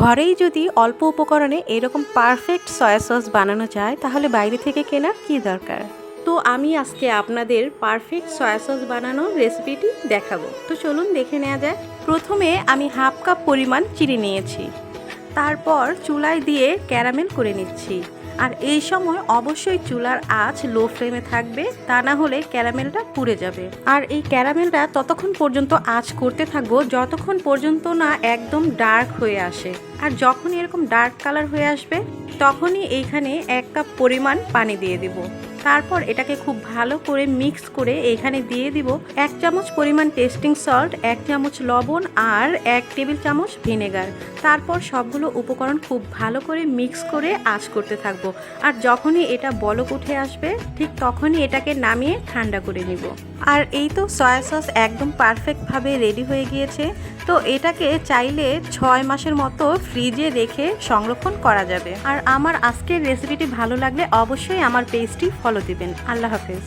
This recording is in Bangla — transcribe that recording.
ঘরেই যদি অল্প উপকরণে এরকম পারফেক্ট সয়া সস বানানো যায়, তাহলে বাইরে থেকে কেনার কী দরকার? তো আমি আজকে আপনাদের পারফেক্ট সয়া সস বানানোর রেসিপিটি দেখাবো। তো চলুন দেখে নেওয়া যায় প্রথমে আমি হাফ কাপ পরিমাণ চিনি নিয়েছি। তারপর চুলায় দিয়ে ক্যারামেল করে নিচ্ছি। আর এই সময় অবশ্যই চুলার আঁচ লো ফ্লেমে থাকবে, তা না হলে ক্যারামেলটা পুড়ে যাবে। আর এই ক্যারামেলটা ততক্ষণ পর্যন্ত আঁচ করতে থাকব, যতক্ষণ পর্যন্ত না একদম ডার্ক হয়ে আসে। আর যখন এরকম ডার্ক কালার হয়ে আসবে, তখনই এইখানে এক কাপ পরিমাণ পানি দিয়ে দিব। তারপর এটাকে খুব ভালো করে মিক্স করে এখানে দিয়ে দিব এক চামচ পরিমাণ টেস্টিং সল্ট এক চামচ লবণ আর এক টেবিল চামচ ভিনেগার তারপর সবগুলো উপকরণ খুব ভালো করে মিক্স করে আঁচ করতে থাকব। আর যখনই এটা বলক উঠে আসবে, ঠিক তখনই এটাকে নামিয়ে ঠান্ডা করে নিব। আর এই তো সয়া সস একদম পারফেক্টভাবে রেডি হয়ে গিয়েছে। তো এটাকে চাইলে ছয় মাসের মতো ফ্রিজে রেখে সংরক্ষণ করা যাবে। আর আমার আজকের রেসিপিটি ভালো লাগলে অবশ্যই আমার পেজটি ফলো দিবেন। আল্লাহ হাফেজ।